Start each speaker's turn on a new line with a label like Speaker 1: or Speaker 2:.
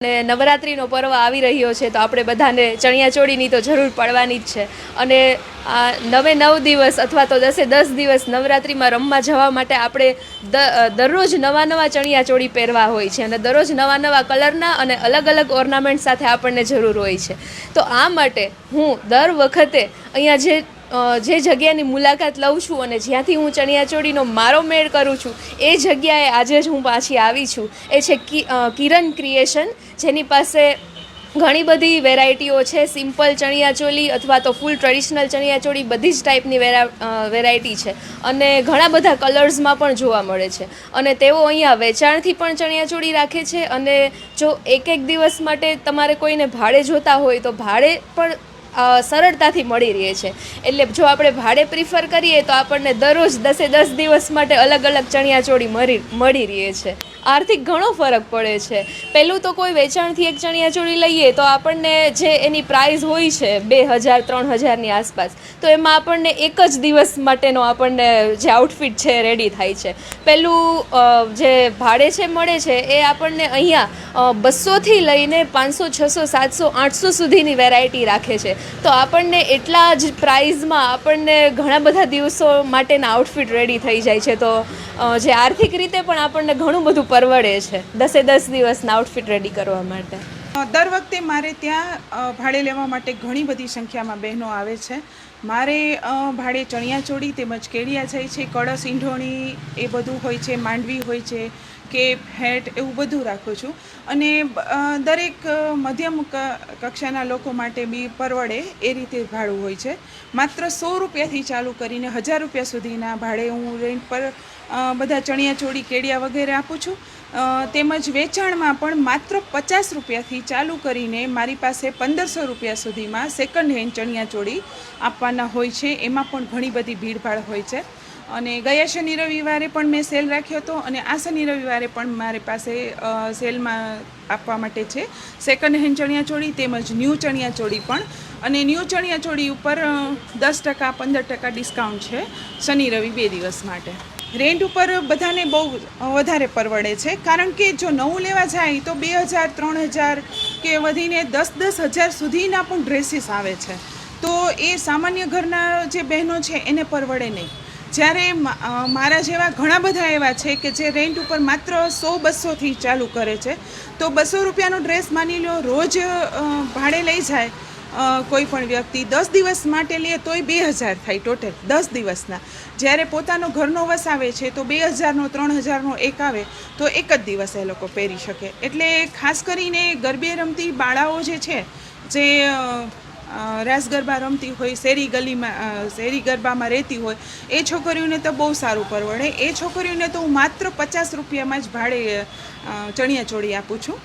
Speaker 1: અને નવરાત્રિનો પર્વ આવી રહ્યો છે તો આપણે બધાને ચણિયાચોળીની તો જરૂર પડવાની જ છે. અને આ નવે નવ દિવસ અથવા તો દસે દસ દિવસ નવરાત્રિમાં રમવા જવા માટે આપણે દરરોજ નવા નવા ચણિયાચોળી પહેરવા હોય છે અને દરરોજ નવા નવા કલરના અને અલગ અલગ ઓર્નામેન્ટ સાથે આપણને જરૂર હોય છે. તો આ માટે હું દર વખતે અહીંયા જે જે જગ્યાની મુલાકાત લઉં છું અને જ્યાંથી હું ચણિયાચોળીનો મારો મેળ કરું છું, એ જગ્યાએ આજે જ હું પાછી આવી છું. એ છે કિરણ ક્રિએશન, જેની પાસે ઘણી બધી વેરાયટીઓ છે, સિમ્પલ ચણિયાચોળી અથવા તો ફૂલ ટ્રેડિશનલ ચણિયાચોળી, બધી જ ટાઈપની વેરા વેરાયટી છે. અને ઘણા બધા કલર્સમાં પણ જોવા મળે છે. અને તેઓ અહીંયા વેચાણથી પણ ચણિયાચોળી રાખે છે અને જો એક એક દિવસ માટે તમારે કોઈને ભાડે જોતા હોય તો ભાડે પણ સરળતાથી મળી રહે છે. એટલે જો આપણે ભાડે પ્રિફર કરીએ તો આપણને દરરોજ દસે દસ દિવસ માટે અલગ અલગ ચણિયાચોળી મળી મળી રહે છે. આર્થિક ઘણો ફરક પડે છે. પહેલું તો કોઈ વેચાણથી એક ચણિયાચોળી લઈએ તો આપણને જે એની પ્રાઇસ હોય છે બે હજાર, ત્રણ હજારની આસપાસ, તો એમાં આપણને એક જ દિવસ માટેનો આપણને જે આઉટફિટ છે રેડી થાય છે. પહેલું જે ભાડે છે, મળે છે, એ આપણને અહીંયા બસોથી લઈને પાંચસો, છસો, સાતસો, આઠસો સુધીની વેરાયટી રાખે છે. તો આપણને એટલા જ પ્રાઇઝમાં આપણને ઘણા બધા દિવસો માટેના આઉટફિટ રેડી થઈ જાય છે. તો જે આર્થિક રીતે પણ આપણને ઘણું બધું પરવડે છે દસે દસ દિવસના આઉટફિટ રેડી કરવા માટે.
Speaker 2: દર વખતે મારે ત્યાં ભાડે લેવા માટે ઘણી બધી સંખ્યામાં બહેનો આવે છે. મારે ભાડે ચણિયાચોળી તેમજ કેડિયા જાય છે, કળશ, ઈંઢોણી એ બધું હોય છે, માંડવી હોય છે, કેપ, હેટ એવું બધું રાખું છું. અને દરેક મધ્યમ કક્ષાના લોકો માટે બી પરવડે એ રીતે ભાડું હોય છે. માત્ર સો રૂપિયાથી ચાલુ કરીને હજાર રૂપિયા સુધીના ભાડે હું રેન્ટ પર બધા ચણિયાચોળી કેડિયા વગેરે આપું છું. તેમજ વેચાણમાં પણ માત્ર પચાસ રૂપિયાથી ચાલુ કરીને મારી પાસે પંદરસો રૂપિયા સુધીમાં સેકન્ડ હેન્ડ ચણિયાચોળી આપવાના હોય છે. એમાં પણ ઘણી બધી ભીડભાડ હોય છે. અને ગયા શનિ રવિવારે પણ મેં સેલ રાખ્યો હતો અને આ શનિ રવિવારે પણ મારી પાસે સેલમાં આપવા માટે છે. સેકન્ડ હેન્ડ ચણિયાચોળી તેમજ ન્યૂ ચણિયાચોળી પણ. અને ન્યૂ ચણિયાચોળી ઉપર દસ ટકા, પંદર ટકા ડિસ્કાઉન્ટ છે શનિ રવિ બે દિવસ માટે. રેન્ટ ઉપર બધાને બહુ વધારે પરવડે છે. કારણ કે જો નવું લેવા જાય તો બે હજાર, ત્રણ હજાર કે વધીને દસ દસ હજાર સુધીના પણ ડ્રેસીસ આવે છે. તો એ સામાન્ય ઘરના જે બહેનો છે એને પરવડે નહીં. જ્યારે મારા જેવા ઘણા બધા એવા છે કે જે રેન્ટ ઉપર માત્ર સો બસોથી ચાલુ કરે છે, તો બસો રૂપિયાનો ડ્રેસ માની લો રોજ ભાડે લઈ જાય કોઈ પણ વ્યક્તિ દસ દિવસ માટે લે તોય બે હજાર થાય ટોટલ, દસ દિવસના. જ્યારે પોતાનો ઘરનો વસાવે છે તો બે હજારનો, ત્રણ હજારનો એક આવે, તો એક જ દિવસ એ લોકો પહેરી શકે. એટલે ખાસ કરીને ગરબે રમતી બાળાઓ જે છે, જે રાસ ગરબા રમતી હોય, શેરી ગલીમાં શેરી ગરબામાં રહેતી હોય, એ છોકરીઓને તો બહુ સારું પરવડે. એ છોકરીઓને તો હું માત્ર પચાસ રૂપિયામાં જ ભાડે ચણિયાચોળી આપું છું.